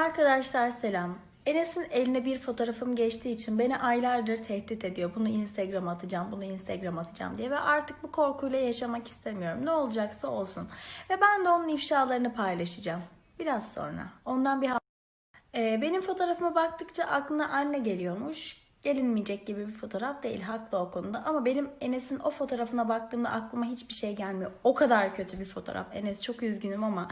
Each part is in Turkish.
Arkadaşlar selam. Enes'in eline bir fotoğrafım geçtiği için beni aylardır tehdit ediyor. Bunu Instagram atacağım, bunu Instagram atacağım diye ve artık bu korkuyla yaşamak istemiyorum. Ne olacaksa olsun. Ve ben de onun ifşalarını paylaşacağım. Biraz sonra. Ondan bir ha- Ee, benim fotoğrafıma baktıkça aklına anne geliyormuş. Gelinmeyecek gibi bir fotoğraf değil haklı o konuda ama benim Enes'in o fotoğrafına baktığımda aklıma hiçbir şey gelmiyor. O kadar kötü bir fotoğraf. Enes çok üzgünüm ama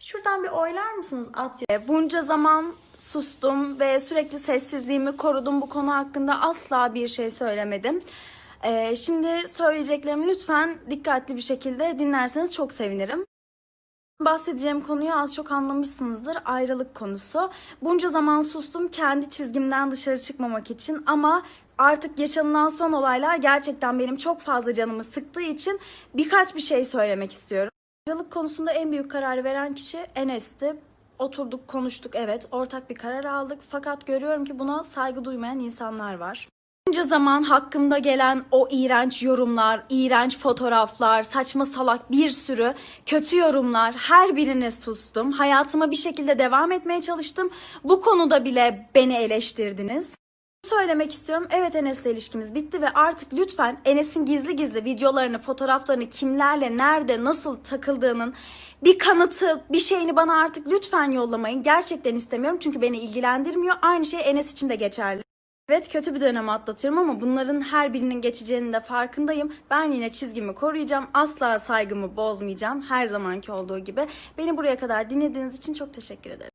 şuradan bir oylar mısınız at E, Bunca zaman sustum ve sürekli sessizliğimi korudum. Bu konu hakkında asla bir şey söylemedim. E, Şimdi söyleyeceklerimi lütfen dikkatli bir şekilde dinlerseniz çok sevinirim. Bahsedeceğim konuyu az çok anlamışsınızdır. Ayrılık konusu. Bunca zaman sustum kendi çizgimden dışarı çıkmamak için ama artık yaşanılan son olaylar gerçekten benim çok fazla canımı sıktığı için birkaç bir şey söylemek istiyorum. Ayrılık konusunda en büyük kararı veren kişi Enes'ti. Oturduk, konuştuk evet, ortak bir karar aldık. Fakat görüyorum ki buna saygı duymayan insanlar var. Bunca zaman hakkımda gelen o iğrenç yorumlar, iğrenç fotoğraflar, saçma salak bir sürü kötü yorumlar her birine sustum. Hayatıma bir şekilde devam etmeye çalıştım. Bu konuda bile beni eleştirdiniz. Söylemek istiyorum. Evet Enes'le ilişkimiz bitti ve artık lütfen Enes'in gizli gizli videolarını, fotoğraflarını kimlerle, nerede, nasıl takıldığının bir kanıtı, bir şeyini bana artık lütfen yollamayın. Gerçekten istemiyorum çünkü beni ilgilendirmiyor. Aynı şey Enes için de geçerli. Evet kötü bir dönem atlatıyorum ama bunların her birinin geçeceğinin de farkındayım. Ben yine çizgimi koruyacağım. Asla saygımı bozmayacağım. Her zamanki olduğu gibi. Beni buraya kadar dinlediğiniz için çok teşekkür ederim.